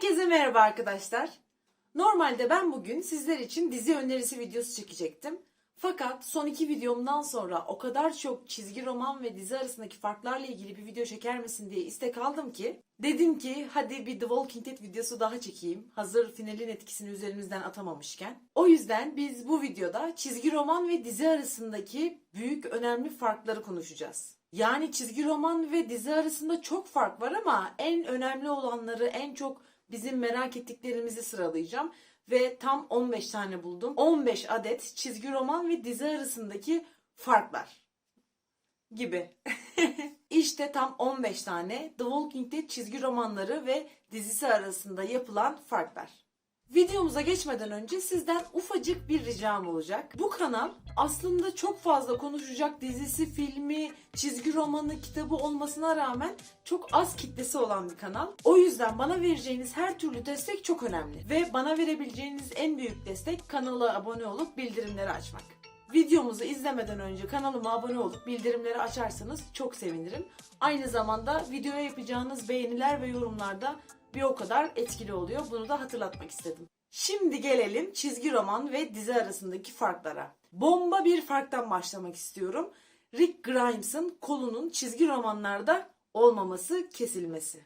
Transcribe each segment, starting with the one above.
Herkese merhaba arkadaşlar. Normalde ben bugün sizler için dizi önerisi videosu çekecektim. Fakat son iki videomdan sonra o kadar çok çizgi roman ve dizi arasındaki farklarla ilgili bir video çeker misin diye istek aldım ki dedim ki hadi bir The Walking Dead videosu daha çekeyim. Hazır finalin etkisini üzerimizden atamamışken. O yüzden biz bu videoda çizgi roman ve dizi arasındaki büyük önemli farkları konuşacağız. Yani çizgi roman ve dizi arasında çok fark var ama en önemli olanları en çok bizim merak ettiklerimizi sıralayacağım ve tam 15 tane buldum. 15 adet çizgi roman ve dizi arasındaki farklar gibi. işte tam 15 tane The Walking Dead çizgi romanları ve dizisi arasında yapılan farklar. Videomuza geçmeden önce sizden ufacık bir ricam olacak. Bu kanal aslında çok fazla konuşacak dizisi, filmi, çizgi romanı, kitabı olmasına rağmen çok az kitlesi olan bir kanal. O yüzden bana vereceğiniz her türlü destek çok önemli. Ve bana verebileceğiniz en büyük destek kanala abone olup bildirimleri açmak. Videomuzu izlemeden önce kanalıma abone olup bildirimleri açarsanız çok sevinirim. Aynı zamanda videoya yapacağınız beğeniler ve yorumlarda bir o kadar etkili oluyor. Bunu da hatırlatmak istedim. Şimdi gelelim çizgi roman ve dizi arasındaki farklara. Bomba bir farktan başlamak istiyorum. Rick Grimes'ın kolunun çizgi romanlarda olmaması, kesilmesi.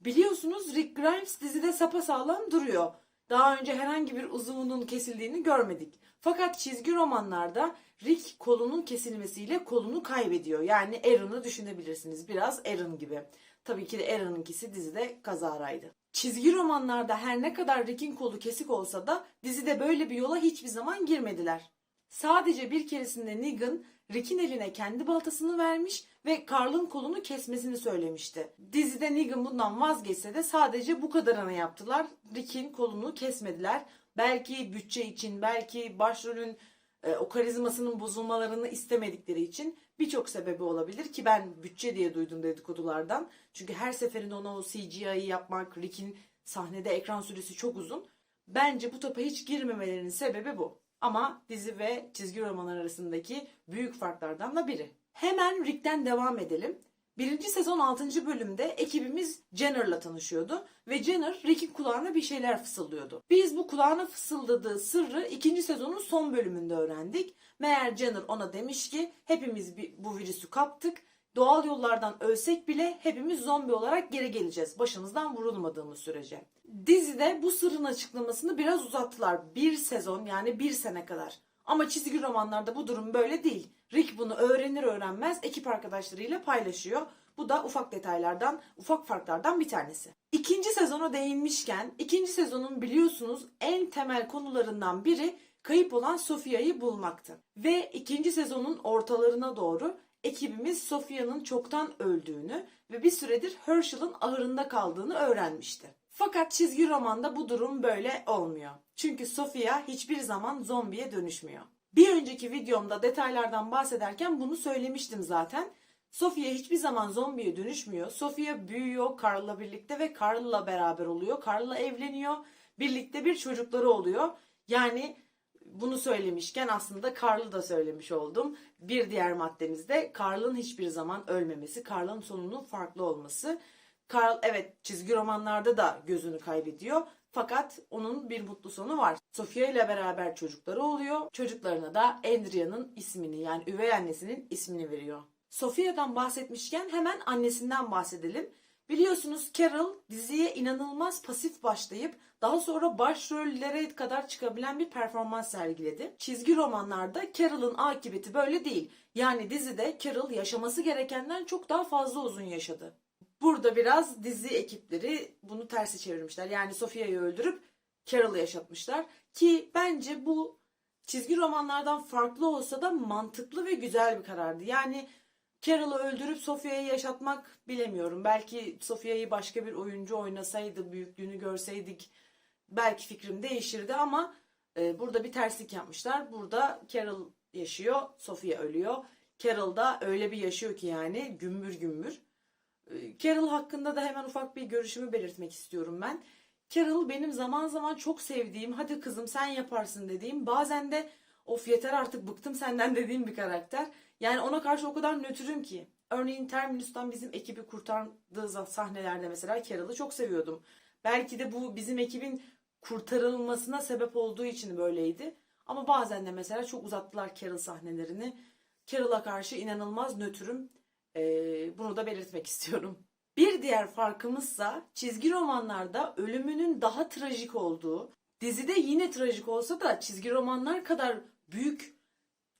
Biliyorsunuz Rick Grimes dizide sapasağlam duruyor. Daha önce herhangi bir uzuvunun kesildiğini görmedik. Fakat çizgi romanlarda Rick kolunun kesilmesiyle kolunu kaybediyor. Yani Aaron'ı düşünebilirsiniz. Biraz Aaron gibi. Tabii ki de Aaron'ınkisi dizide kazaraydı. Çizgi romanlarda her ne kadar Rick'in kolu kesik olsa da dizide böyle bir yola hiçbir zaman girmediler. Sadece bir keresinde Negan Rick'in eline kendi baltasını vermiş ve Carl'ın kolunu kesmesini söylemişti. Dizide Negan bundan vazgeçse de sadece bu kadarını yaptılar. Rick'in kolunu kesmediler. Belki bütçe için, belki başrolün e, o karizmasının bozulmalarını istemedikleri için birçok sebebi olabilir ki ben bütçe diye duydum dedikodulardan. Çünkü her seferinde ona o CGI'yi yapmak, Rick'in sahnede ekran süresi çok uzun. Bence bu topa hiç girmemelerinin sebebi bu. Ama dizi ve çizgi roman arasındaki büyük farklardan da biri. Hemen Rick'ten devam edelim. Birinci sezon 6. bölümde ekibimiz Jenner'la tanışıyordu ve Jenner Rick'in kulağına bir şeyler fısıldıyordu. Biz bu kulağına fısıldadığı sırrı ikinci sezonun son bölümünde öğrendik. Meğer Jenner ona demiş ki hepimiz bu virüsü kaptık. Doğal yollardan ölsek bile hepimiz zombi olarak geri geleceğiz başımızdan vurulmadığımız sürece. Dizide bu sırrın açıklamasını biraz uzattılar. Bir sezon yani bir sene kadar. Ama çizgi romanlarda bu durum böyle değil. Rick bunu öğrenir öğrenmez ekip arkadaşlarıyla paylaşıyor. Bu da ufak detaylardan, ufak farklardan bir tanesi. İkinci sezona değinmişken, ikinci sezonun biliyorsunuz en temel konularından biri kayıp olan Sophia'yı bulmaktı. Ve ikinci sezonun ortalarına doğru ekibimiz Sophia'nın çoktan öldüğünü ve bir süredir Herschel'ın ahırında kaldığını öğrenmişti. Fakat çizgi romanda bu durum böyle olmuyor. Çünkü Sophia hiçbir zaman zombiye dönüşmüyor. Bir önceki videomda detaylardan bahsederken bunu söylemiştim zaten. Sophia hiçbir zaman zombiye dönüşmüyor. Sophia büyüyor Carl'la birlikte ve Carl'la beraber oluyor. Carl'la evleniyor. Birlikte bir çocukları oluyor. Yani bunu söylemişken aslında Carl'ı da söylemiş oldum. Bir diğer maddemiz de Carl'ın hiçbir zaman ölmemesi, Carl'ın sonunun farklı olması. Carl evet çizgi romanlarda da gözünü kaybediyor. Fakat onun bir mutlu sonu var. Sofia ile beraber çocukları oluyor. Çocuklarına da Andrea'nın ismini yani üvey annesinin ismini veriyor. Sofia'dan bahsetmişken hemen annesinden bahsedelim. Biliyorsunuz Carol diziye inanılmaz pasif başlayıp daha sonra başrollere kadar çıkabilen bir performans sergiledi. Çizgi romanlarda Carol'ın akıbeti böyle değil. Yani dizide Carol yaşaması gerekenden çok daha fazla uzun yaşadı. Burada biraz dizi ekipleri bunu tersi çevirmişler. Yani Sophia'yı öldürüp Carol'ı yaşatmışlar. Ki bence bu çizgi romanlardan farklı olsa da mantıklı ve güzel bir karardı. Yani Carol'ı öldürüp Sophia'yı yaşatmak bilemiyorum. Belki Sophia'yı başka bir oyuncu oynasaydı, büyüklüğünü görseydik belki fikrim değişirdi ama e, burada bir terslik yapmışlar. Burada Carol yaşıyor, Sophia ölüyor. Carol da öyle bir yaşıyor ki yani gümbür gümbür. Carol hakkında da hemen ufak bir görüşümü belirtmek istiyorum ben. Carol benim zaman zaman çok sevdiğim, hadi kızım sen yaparsın dediğim, bazen de of yeter artık bıktım senden dediğim bir karakter. Yani ona karşı o kadar nötrüm ki. Örneğin Terminus'tan bizim ekibi kurtardığı sahnelerde mesela Carol'ı çok seviyordum. Belki de bu bizim ekibin kurtarılmasına sebep olduğu için böyleydi. Ama bazen de mesela çok uzattılar Carol sahnelerini. Carol'a karşı inanılmaz nötrüm. Ee, bunu da belirtmek istiyorum. Bir diğer farkımızsa çizgi romanlarda ölümünün daha trajik olduğu, dizide yine trajik olsa da çizgi romanlar kadar büyük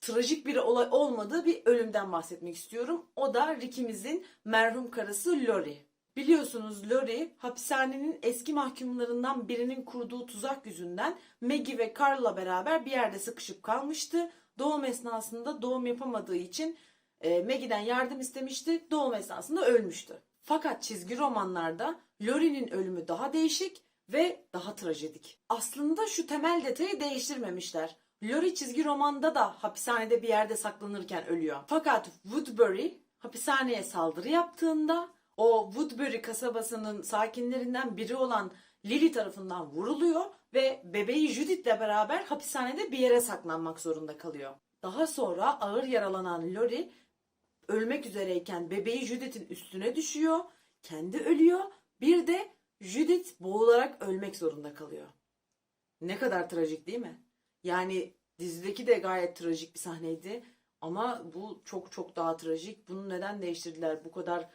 trajik bir olay olmadığı bir ölümden bahsetmek istiyorum. O da Ricky'mizin merhum karısı Lori. Biliyorsunuz Lori hapishanenin eski mahkumlarından birinin kurduğu tuzak yüzünden Maggie ve Carl'la beraber bir yerde sıkışıp kalmıştı. Doğum esnasında doğum yapamadığı için e, Maggie'den yardım istemişti. Doğum esnasında ölmüştü. Fakat çizgi romanlarda Lori'nin ölümü daha değişik ve daha trajedik. Aslında şu temel detayı değiştirmemişler. Lori çizgi romanda da hapishanede bir yerde saklanırken ölüyor. Fakat Woodbury hapishaneye saldırı yaptığında o Woodbury kasabasının sakinlerinden biri olan Lily tarafından vuruluyor ve bebeği Judith'le beraber hapishanede bir yere saklanmak zorunda kalıyor. Daha sonra ağır yaralanan Lori ölmek üzereyken bebeği Judith'in üstüne düşüyor, kendi ölüyor. Bir de Judith boğularak ölmek zorunda kalıyor. Ne kadar trajik değil mi? Yani dizideki de gayet trajik bir sahneydi. Ama bu çok çok daha trajik. Bunu neden değiştirdiler? Bu kadar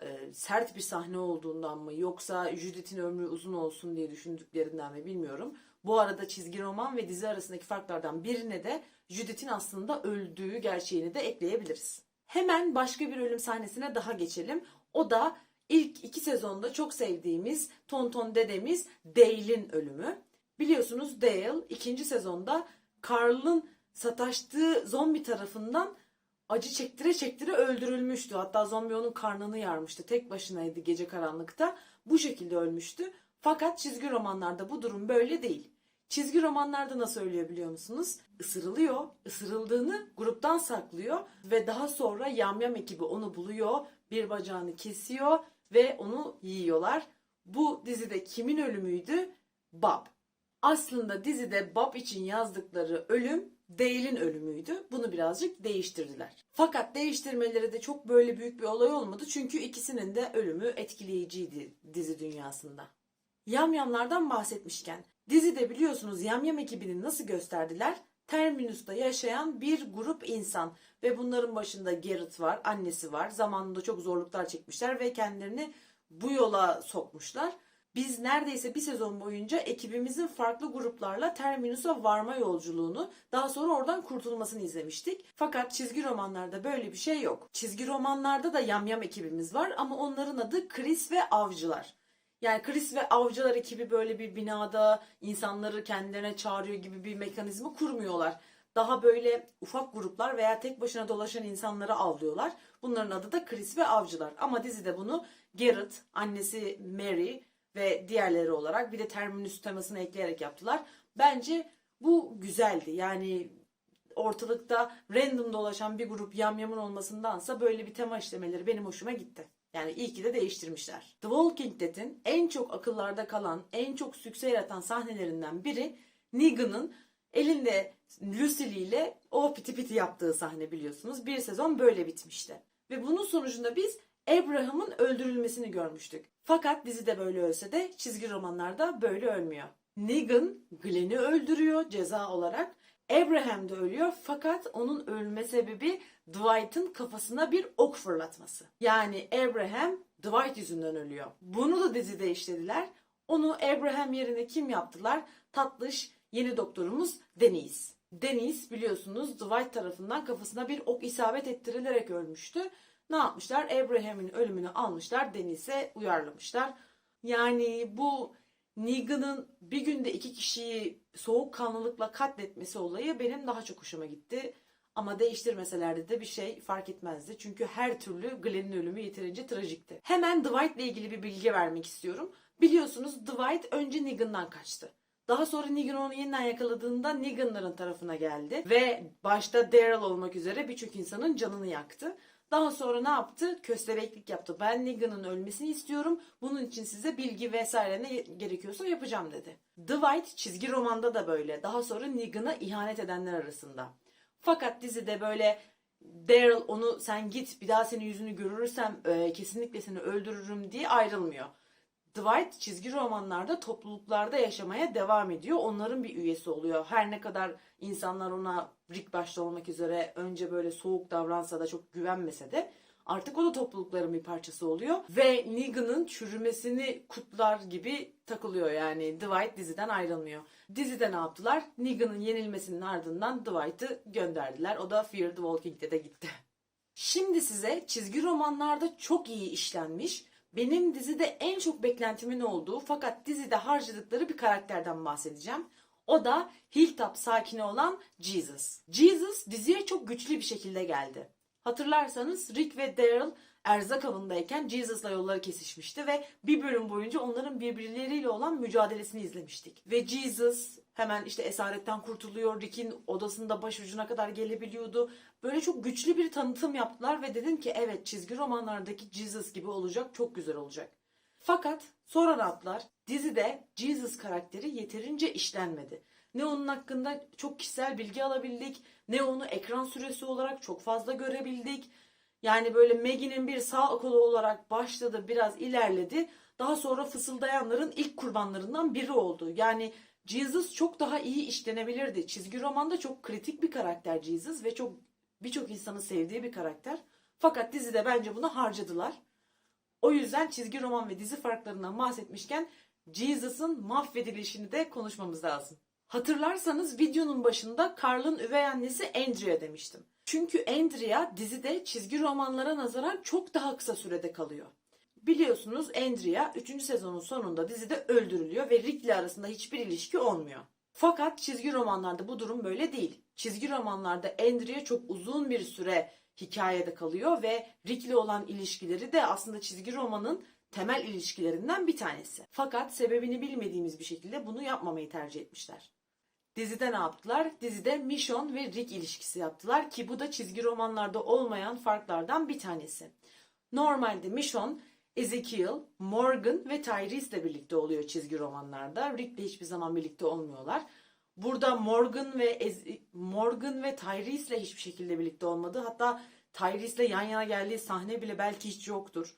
e, sert bir sahne olduğundan mı? Yoksa Judith'in ömrü uzun olsun diye düşündüklerinden mi bilmiyorum. Bu arada çizgi roman ve dizi arasındaki farklardan birine de Judith'in aslında öldüğü gerçeğini de ekleyebiliriz. Hemen başka bir ölüm sahnesine daha geçelim. O da ilk iki sezonda çok sevdiğimiz Tonton dedemiz Dale'in ölümü. Biliyorsunuz Dale ikinci sezonda Carl'ın sataştığı zombi tarafından acı çektire çektire öldürülmüştü. Hatta zombi onun karnını yarmıştı. Tek başınaydı gece karanlıkta. Bu şekilde ölmüştü. Fakat çizgi romanlarda bu durum böyle değil. Çizgi romanlarda nasıl ölüyor biliyor musunuz? Isırılıyor. Isırıldığını gruptan saklıyor ve daha sonra yamyam ekibi onu buluyor. Bir bacağını kesiyor ve onu yiyorlar. Bu dizide kimin ölümüydü? Bob. Aslında dizide Bob için yazdıkları ölüm Dale'in ölümüydü. Bunu birazcık değiştirdiler. Fakat değiştirmeleri de çok böyle büyük bir olay olmadı. Çünkü ikisinin de ölümü etkileyiciydi dizi dünyasında. Yamyamlardan bahsetmişken dizide biliyorsunuz Yamyam ekibini nasıl gösterdiler? Terminus'ta yaşayan bir grup insan ve bunların başında Garrett var, annesi var. Zamanında çok zorluklar çekmişler ve kendilerini bu yola sokmuşlar. Biz neredeyse bir sezon boyunca ekibimizin farklı gruplarla Terminus'a varma yolculuğunu, daha sonra oradan kurtulmasını izlemiştik. Fakat çizgi romanlarda böyle bir şey yok. Çizgi romanlarda da yamyam ekibimiz var ama onların adı Chris ve Avcılar. Yani Chris ve Avcılar ekibi böyle bir binada insanları kendilerine çağırıyor gibi bir mekanizma kurmuyorlar. Daha böyle ufak gruplar veya tek başına dolaşan insanları avlıyorlar. Bunların adı da Chris ve Avcılar. Ama dizide bunu Garrett, annesi Mary ve diğerleri olarak bir de Terminus temasını ekleyerek yaptılar. Bence bu güzeldi. Yani ortalıkta random dolaşan bir grup yamyamın olmasındansa böyle bir tema işlemeleri benim hoşuma gitti. Yani iyi ki de değiştirmişler. The Walking Dead'in en çok akıllarda kalan, en çok sükse yaratan sahnelerinden biri Negan'ın elinde Lucy Lee ile o piti piti yaptığı sahne biliyorsunuz. Bir sezon böyle bitmişti. Ve bunun sonucunda biz Abraham'ın öldürülmesini görmüştük. Fakat dizide böyle ölse de çizgi romanlarda böyle ölmüyor. Negan Glenn'i öldürüyor ceza olarak. Abraham da ölüyor fakat onun ölme sebebi Dwight'ın kafasına bir ok fırlatması. Yani Abraham Dwight yüzünden ölüyor. Bunu da dizide işlediler. Onu Abraham yerine kim yaptılar? Tatlış yeni doktorumuz Deniz. Deniz biliyorsunuz Dwight tarafından kafasına bir ok isabet ettirilerek ölmüştü. Ne yapmışlar? Abraham'ın ölümünü almışlar, Deniz'e uyarlamışlar. Yani bu Negan'ın bir günde iki kişiyi soğukkanlılıkla katletmesi olayı benim daha çok hoşuma gitti. Ama değiştirmeselerdi de bir şey fark etmezdi. Çünkü her türlü Glenn'in ölümü yeterince trajikti. Hemen Dwight ile ilgili bir bilgi vermek istiyorum. Biliyorsunuz Dwight önce Negan'dan kaçtı. Daha sonra Negan onu yeniden yakaladığında Negan'ların tarafına geldi. Ve başta Daryl olmak üzere birçok insanın canını yaktı. Daha sonra ne yaptı? Köstebeklik yaptı. Ben Negan'ın ölmesini istiyorum. Bunun için size bilgi vesaire ne gerekiyorsa yapacağım dedi. Dwight çizgi romanda da böyle. Daha sonra Negan'a ihanet edenler arasında. Fakat dizide böyle Daryl onu sen git bir daha senin yüzünü görürsem e, kesinlikle seni öldürürüm diye ayrılmıyor. Dwight çizgi romanlarda topluluklarda yaşamaya devam ediyor. Onların bir üyesi oluyor. Her ne kadar insanlar ona Rick başta olmak üzere önce böyle soğuk davransa da çok güvenmese de artık o da toplulukların bir parçası oluyor. Ve Negan'ın çürümesini kutlar gibi takılıyor yani Dwight diziden ayrılmıyor. Dizide ne yaptılar? Negan'ın yenilmesinin ardından Dwight'ı gönderdiler. O da Fear the Walking Dead'e gitti. Şimdi size çizgi romanlarda çok iyi işlenmiş, benim dizide en çok beklentimin olduğu fakat dizide harcadıkları bir karakterden bahsedeceğim. O da Hilltop sakini olan Jesus. Jesus diziye çok güçlü bir şekilde geldi. Hatırlarsanız Rick ve Daryl erzak avındayken Jesus'la yolları kesişmişti ve bir bölüm boyunca onların birbirleriyle olan mücadelesini izlemiştik. Ve Jesus hemen işte esaretten kurtuluyor. Rick'in odasında başucuna kadar gelebiliyordu. Böyle çok güçlü bir tanıtım yaptılar ve dedim ki evet çizgi romanlardaki Jesus gibi olacak, çok güzel olacak. Fakat sonra ne yaptılar? Dizide Jesus karakteri yeterince işlenmedi. Ne onun hakkında çok kişisel bilgi alabildik, ne onu ekran süresi olarak çok fazla görebildik. Yani böyle Maggie'nin bir sağ kolu olarak başladı, biraz ilerledi. Daha sonra fısıldayanların ilk kurbanlarından biri oldu. Yani Jesus çok daha iyi işlenebilirdi. Çizgi romanda çok kritik bir karakter Jesus ve çok birçok insanın sevdiği bir karakter. Fakat dizide bence bunu harcadılar. O yüzden çizgi roman ve dizi farklarından bahsetmişken Jesus'ın mahvedilişini de konuşmamız lazım. Hatırlarsanız videonun başında Carl'ın üvey annesi Andrea demiştim. Çünkü Andrea dizide çizgi romanlara nazaran çok daha kısa sürede kalıyor. Biliyorsunuz Andrea 3. sezonun sonunda dizide öldürülüyor ve Rick ile arasında hiçbir ilişki olmuyor. Fakat çizgi romanlarda bu durum böyle değil. Çizgi romanlarda Andrea çok uzun bir süre hikayede kalıyor ve Rick ile olan ilişkileri de aslında çizgi romanın temel ilişkilerinden bir tanesi. Fakat sebebini bilmediğimiz bir şekilde bunu yapmamayı tercih etmişler. Dizide ne yaptılar? Dizide Michonne ve Rick ilişkisi yaptılar ki bu da çizgi romanlarda olmayan farklardan bir tanesi. Normalde Michonne, Ezekiel, Morgan ve Tyrese ile birlikte oluyor çizgi romanlarda. Rick ile hiçbir zaman birlikte olmuyorlar. Burada Morgan ve Ez- Morgan ve Tyrese ile hiçbir şekilde birlikte olmadı. Hatta Tyrese ile yan yana geldiği sahne bile belki hiç yoktur.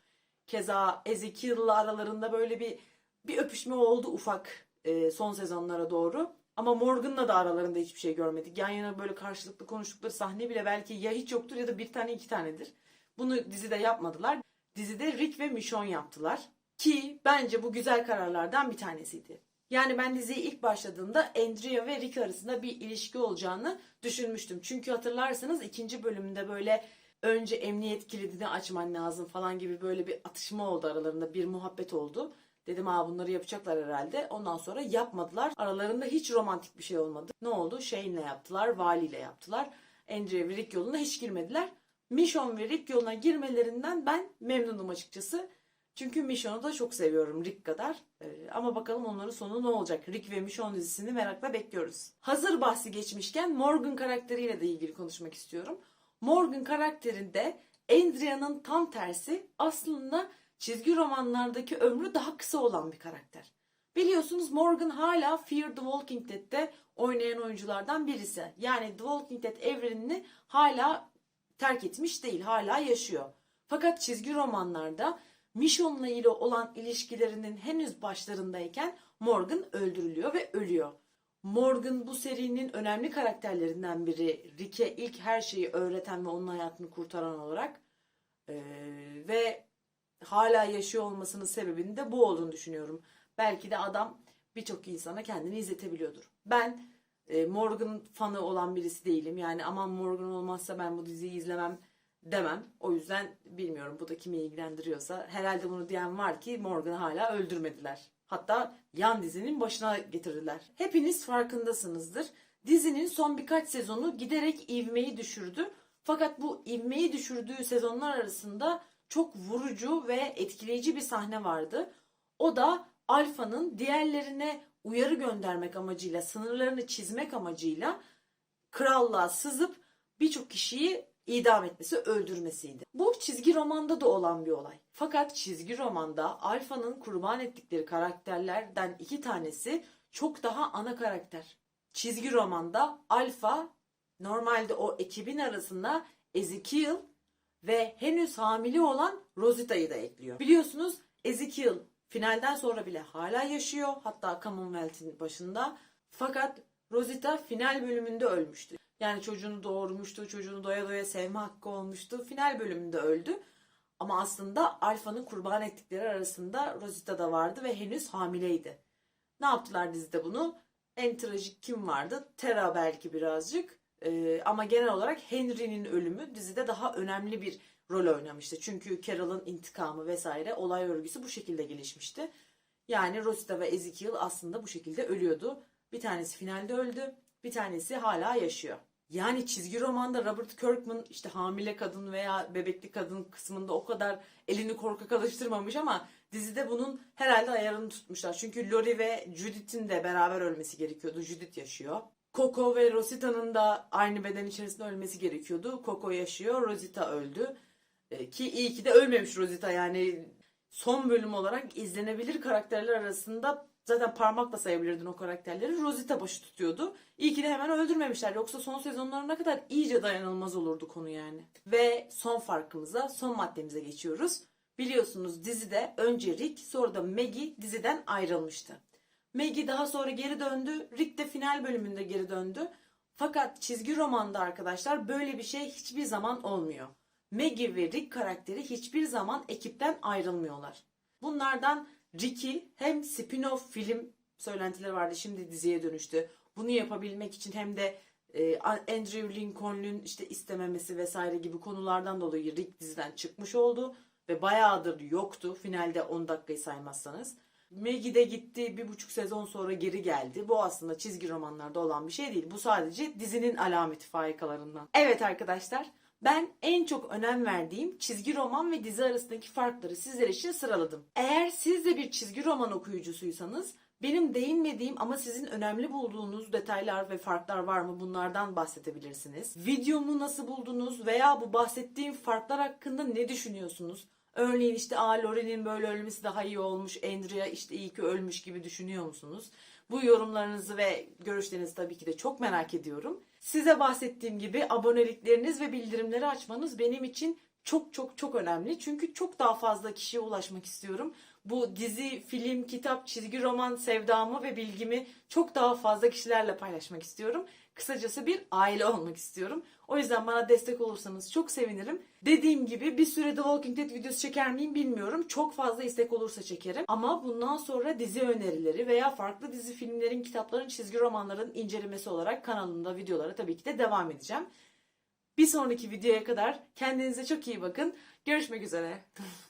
Keza Ezekiel ile aralarında böyle bir bir öpüşme oldu ufak e, son sezonlara doğru. Ama Morgan'la da aralarında hiçbir şey görmedik. Yan yana böyle karşılıklı konuştukları sahne bile belki ya hiç yoktur ya da bir tane iki tanedir. Bunu dizide yapmadılar. Dizide Rick ve Michonne yaptılar. Ki bence bu güzel kararlardan bir tanesiydi. Yani ben diziye ilk başladığımda Andrea ve Rick arasında bir ilişki olacağını düşünmüştüm. Çünkü hatırlarsanız ikinci bölümde böyle önce emniyet kilidini açman lazım falan gibi böyle bir atışma oldu aralarında. Bir muhabbet oldu. Dedim aa bunları yapacaklar herhalde. Ondan sonra yapmadılar. Aralarında hiç romantik bir şey olmadı. Ne oldu? Shane'le yaptılar, valiyle yaptılar. Andrea ve Rick yoluna hiç girmediler. Michonne ve Rick yoluna girmelerinden ben memnunum açıkçası. Çünkü Michonne'u da çok seviyorum Rick kadar. Ee, ama bakalım onların sonu ne olacak? Rick ve Michonne dizisini merakla bekliyoruz. Hazır bahsi geçmişken Morgan karakteriyle de ilgili konuşmak istiyorum. Morgan karakterinde Andrea'nın tam tersi aslında çizgi romanlardaki ömrü daha kısa olan bir karakter. Biliyorsunuz Morgan hala Fear the Walking Dead'te oynayan oyunculardan birisi. Yani The Walking Dead evrenini hala terk etmiş değil, hala yaşıyor. Fakat çizgi romanlarda Michonne'la ile olan ilişkilerinin henüz başlarındayken Morgan öldürülüyor ve ölüyor. Morgan bu serinin önemli karakterlerinden biri. Rick'e ilk her şeyi öğreten ve onun hayatını kurtaran olarak. Ee, ve hala yaşıyor olmasının sebebinin de bu olduğunu düşünüyorum. Belki de adam birçok insana kendini izletebiliyordur. Ben e, Morgan fanı olan birisi değilim. Yani aman Morgan olmazsa ben bu diziyi izlemem demem. O yüzden bilmiyorum bu da kimi ilgilendiriyorsa. Herhalde bunu diyen var ki Morgan'ı hala öldürmediler. Hatta yan dizinin başına getirdiler. Hepiniz farkındasınızdır. Dizinin son birkaç sezonu giderek ivmeyi düşürdü. Fakat bu ivmeyi düşürdüğü sezonlar arasında çok vurucu ve etkileyici bir sahne vardı. O da Alfa'nın diğerlerine uyarı göndermek amacıyla, sınırlarını çizmek amacıyla krallığa sızıp birçok kişiyi idam etmesi, öldürmesiydi. Bu çizgi romanda da olan bir olay. Fakat çizgi romanda Alfa'nın kurban ettikleri karakterlerden iki tanesi çok daha ana karakter. Çizgi romanda Alfa normalde o ekibin arasında Ezekiel ve henüz hamile olan Rosita'yı da ekliyor. Biliyorsunuz Ezekiel Finalden sonra bile hala yaşıyor. Hatta Commonwealth'in başında. Fakat Rosita final bölümünde ölmüştü. Yani çocuğunu doğurmuştu, çocuğunu doya doya sevme hakkı olmuştu. Final bölümünde öldü. Ama aslında Alpha'nın kurban ettikleri arasında Rosita da vardı ve henüz hamileydi. Ne yaptılar dizide bunu? En trajik kim vardı? Tera belki birazcık. Ee, ama genel olarak Henry'nin ölümü dizide daha önemli bir rol oynamıştı. Çünkü Carol'ın intikamı vesaire olay örgüsü bu şekilde gelişmişti. Yani Rosita ve Ezekiel aslında bu şekilde ölüyordu. Bir tanesi finalde öldü, bir tanesi hala yaşıyor. Yani çizgi romanda Robert Kirkman işte hamile kadın veya bebekli kadın kısmında o kadar elini korkak alıştırmamış ama dizide bunun herhalde ayarını tutmuşlar. Çünkü Lori ve Judith'in de beraber ölmesi gerekiyordu. Judith yaşıyor. Coco ve Rosita'nın da aynı beden içerisinde ölmesi gerekiyordu. Coco yaşıyor, Rosita öldü. E, Ki iyi ki de ölmemiş Rosita yani son bölüm olarak izlenebilir karakterler arasında zaten parmakla sayabilirdin o karakterleri. Rosita başı tutuyordu. İyi ki de hemen öldürmemişler. Yoksa son sezonlarına kadar iyice dayanılmaz olurdu konu yani. Ve son farkımıza, son maddemize geçiyoruz. Biliyorsunuz dizide önce Rick sonra da Maggie diziden ayrılmıştı. Maggie daha sonra geri döndü. Rick de final bölümünde geri döndü. Fakat çizgi romanda arkadaşlar böyle bir şey hiçbir zaman olmuyor. Maggie ve Rick karakteri hiçbir zaman ekipten ayrılmıyorlar. Bunlardan Ricky hem spin-off film söylentileri vardı şimdi diziye dönüştü. Bunu yapabilmek için hem de e, Andrew Lincoln'un işte istememesi vesaire gibi konulardan dolayı Rick diziden çıkmış oldu ve bayağıdır yoktu finalde 10 dakikayı saymazsanız. Maggie de gitti bir buçuk sezon sonra geri geldi. Bu aslında çizgi romanlarda olan bir şey değil. Bu sadece dizinin alameti faikalarından. Evet arkadaşlar ben en çok önem verdiğim çizgi roman ve dizi arasındaki farkları sizler için sıraladım. Eğer siz de bir çizgi roman okuyucusuysanız benim değinmediğim ama sizin önemli bulduğunuz detaylar ve farklar var mı bunlardan bahsedebilirsiniz. Videomu nasıl buldunuz veya bu bahsettiğim farklar hakkında ne düşünüyorsunuz? Örneğin işte Aa Lori'nin böyle ölmesi daha iyi olmuş, Andrea işte iyi ki ölmüş gibi düşünüyor musunuz? Bu yorumlarınızı ve görüşlerinizi tabii ki de çok merak ediyorum. Size bahsettiğim gibi abonelikleriniz ve bildirimleri açmanız benim için çok çok çok önemli. Çünkü çok daha fazla kişiye ulaşmak istiyorum. Bu dizi, film, kitap, çizgi roman sevdamı ve bilgimi çok daha fazla kişilerle paylaşmak istiyorum. Kısacası bir aile olmak istiyorum. O yüzden bana destek olursanız çok sevinirim. Dediğim gibi bir süre The Walking Dead videosu çeker miyim bilmiyorum. Çok fazla istek olursa çekerim. Ama bundan sonra dizi önerileri veya farklı dizi filmlerin, kitapların, çizgi romanların incelemesi olarak kanalımda videolara tabii ki de devam edeceğim. Bir sonraki videoya kadar kendinize çok iyi bakın. Görüşmek üzere.